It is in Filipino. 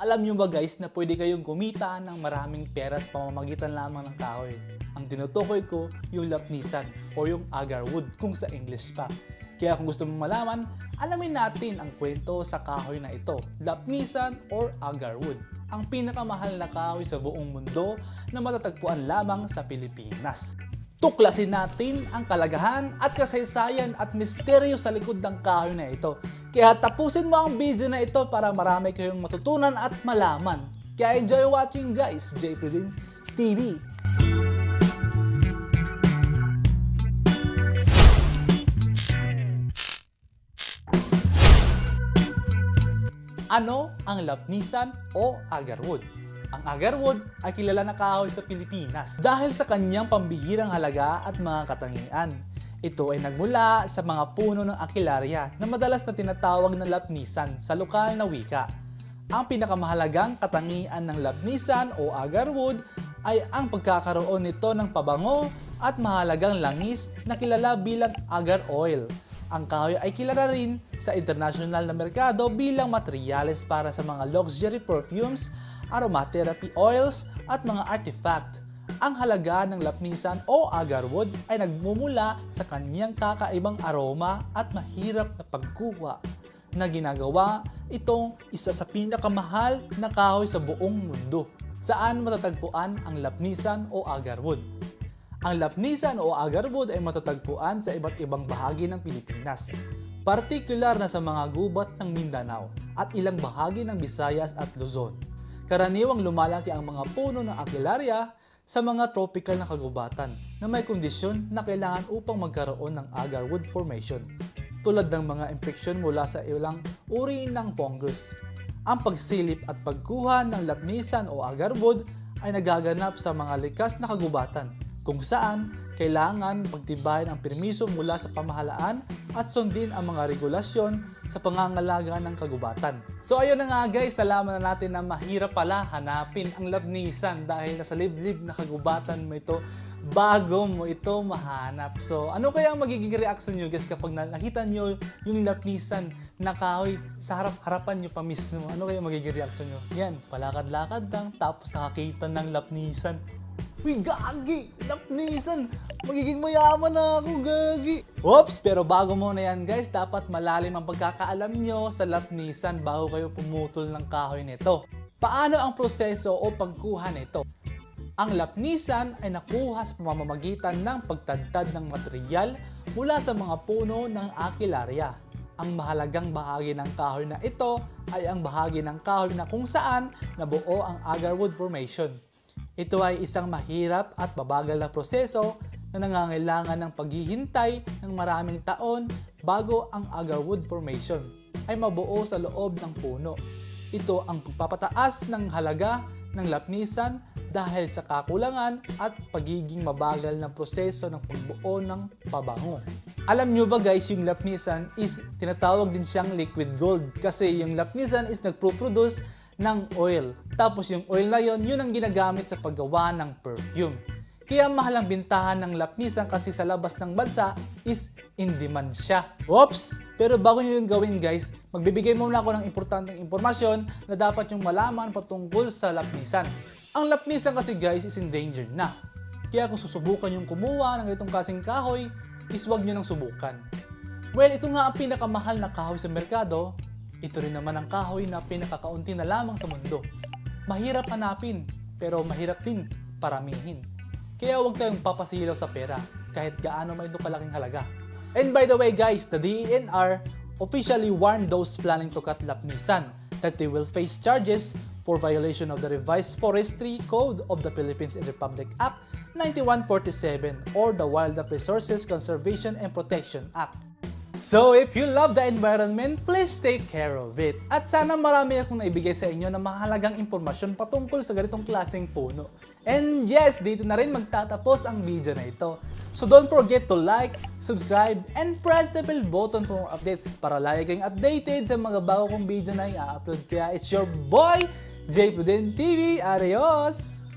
Alam nyo ba guys na pwede kayong kumita ng maraming pera sa pamamagitan lamang ng kahoy? Ang tinutukoy ko yung lapnisan o yung agarwood kung sa English pa. Kaya kung gusto mong malaman, alamin natin ang kwento sa kahoy na ito, lapnisan or agarwood. Ang pinakamahal na kahoy sa buong mundo na matatagpuan lamang sa Pilipinas. Tuklasin natin ang kalagahan at kasaysayan at misteryo sa likod ng kahoy na ito. Kaya tapusin mo ang video na ito para marami kayong matutunan at malaman. Kaya enjoy watching guys, J. Prudin TV. Ano ang lapnisan o agarwood? Ang agarwood ay kilala na kahoy sa Pilipinas dahil sa kanyang pambihirang halaga at mga katangian. Ito ay nagmula sa mga puno ng akilarya na madalas na tinatawag na lapnisan sa lokal na wika. Ang pinakamahalagang katangian ng lapnisan o agarwood ay ang pagkakaroon nito ng pabango at mahalagang langis na kilala bilang agar oil. Ang kahoy ay kilala rin sa international na merkado bilang materyales para sa mga luxury perfumes, aromatherapy oils at mga artifact. Ang halaga ng lapnisan o agarwood ay nagmumula sa kanyang kakaibang aroma at mahirap na pagkuha na ginagawa itong isa sa pinakamahal na kahoy sa buong mundo. Saan matatagpuan ang lapnisan o agarwood? Ang lapnisan o agarwood ay matatagpuan sa iba't ibang bahagi ng Pilipinas, partikular na sa mga gubat ng Mindanao at ilang bahagi ng Visayas at Luzon. Karaniwang lumalaki ang mga puno ng akilarya sa mga tropical na kagubatan na may kondisyon na kailangan upang magkaroon ng agarwood formation, tulad ng mga infeksyon mula sa ilang uri ng fungus. Ang pagsilip at pagkuha ng lapnisan o agarwood ay nagaganap sa mga likas na kagubatan kung saan kailangan pagtibayin ang permiso mula sa pamahalaan at sundin ang mga regulasyon sa pangangalaga ng kagubatan. So ayun na nga guys, nalaman na natin na mahirap pala hanapin ang labnisan dahil nasa liblib na kagubatan mo ito bago mo ito mahanap. So ano kaya ang magiging reaction nyo guys kapag na- nakita nyo yung lapnisan na kahoy sa harap-harapan nyo pa mismo? Ano kaya magiging reaction nyo? Yan, palakad-lakad lang tapos nakakita ng lapnisan. Uy, gagi! Lapnisan! Magiging mayaman na ako, gagi! Oops! Pero bago muna yan guys, dapat malalim ang pagkakaalam nyo sa lapnisan bago kayo pumutol ng kahoy nito. Paano ang proseso o pagkuha nito? Ang lapnisan ay nakuha sa pamamagitan ng pagtadtad ng material mula sa mga puno ng akilarya. Ang mahalagang bahagi ng kahoy na ito ay ang bahagi ng kahoy na kung saan nabuo ang agarwood formation. Ito ay isang mahirap at mabagal na proseso na nangangailangan ng paghihintay ng maraming taon bago ang agarwood formation ay mabuo sa loob ng puno. Ito ang pagpapataas ng halaga ng lapnisan dahil sa kakulangan at pagiging mabagal na proseso ng pagbuo ng pabango. Alam nyo ba guys, yung lapnisan is tinatawag din siyang liquid gold kasi yung lapnisan is nagpo-produce ng oil. Tapos yung oil na yon, yun ang ginagamit sa paggawa ng perfume. Kaya mahal ang bintahan ng lapnisan kasi sa labas ng bansa is in demand siya. Oops! Pero bago nyo yun gawin guys, magbibigay muna ako ng importanteng impormasyon na dapat yung malaman patungkol sa lapnisan. Ang lapnisan kasi guys is endangered na. Kaya kung susubukan yung kumuha ng itong kasing kahoy, is huwag nyo nang subukan. Well, ito nga ang pinakamahal na kahoy sa merkado, ito rin naman ang kahoy na pinakakaunti na lamang sa mundo. Mahirap hanapin, pero mahirap din paramihin. Kaya huwag tayong papasilaw sa pera, kahit gaano man ito kalaking halaga. And by the way guys, the DENR officially warned those planning to cut lapnisan that they will face charges for violation of the revised Forestry Code of the Philippines and Republic Act 9147 or the Wildlife Resources Conservation and Protection Act. So if you love the environment, please take care of it. At sana marami akong naibigay sa inyo na mahalagang impormasyon patungkol sa ganitong klaseng puno. And yes, dito na rin magtatapos ang video na ito. So don't forget to like, subscribe, and press the bell button for more updates para lagi kayong updated sa mga bago kong video na i-upload. Kaya it's your boy, J. Pruden TV. Adios!